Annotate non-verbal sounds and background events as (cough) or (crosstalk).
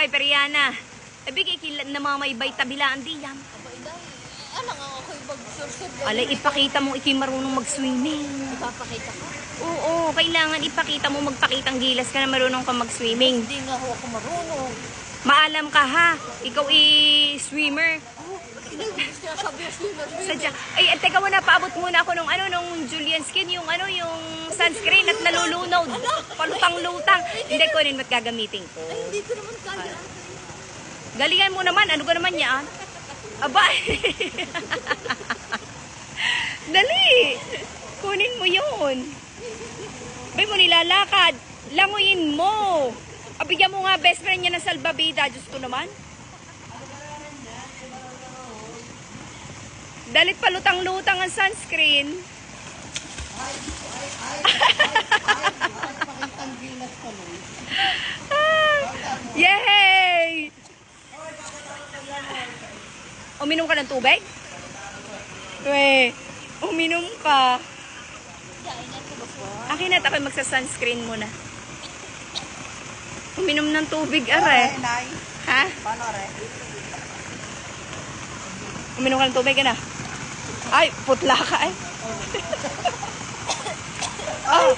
Ay, Periana. Abi kay kila namamaybay tabilaan di yan. Aba, iday. Ano nga ako'y mag-sursurve. Alay, ipakita mo ikay marunong mag-swimming. Ipapakita ko. Oo, kailangan ipakita mo magpakitang gilas ka na marunong ka mag-swimming. Hindi nga ako marunong. Maalam ka ha, ikaw i-swimmer. Oh. Sadya. Ay, at teka muna, paabot muna ako nung ano, nung Julian Skin, yung ano, yung sunscreen at nalulunod. Palutang-lutang. Hindi ko rin ba't gagamitin ko. Ay, hindi ko naman kaya. Galingan mo naman, ano ka naman yan? Aba, (laughs) dali. Kunin mo yun. Bay mo nilalakad. Languyin mo. Abigyan mo nga best friend niya ng salbabida. Diyos ko naman. Dalit palutang-lutang ang sunscreen. (laughs) Ah, Yay! Uminom ka ng tubig? We, uminom ka. Akin at ako'y magsa-sunscreen muna. Uminom ng tubig, are. Ha? paano re? Uminom ka ng tubig ka na? Ay, putla ka eh. Ay,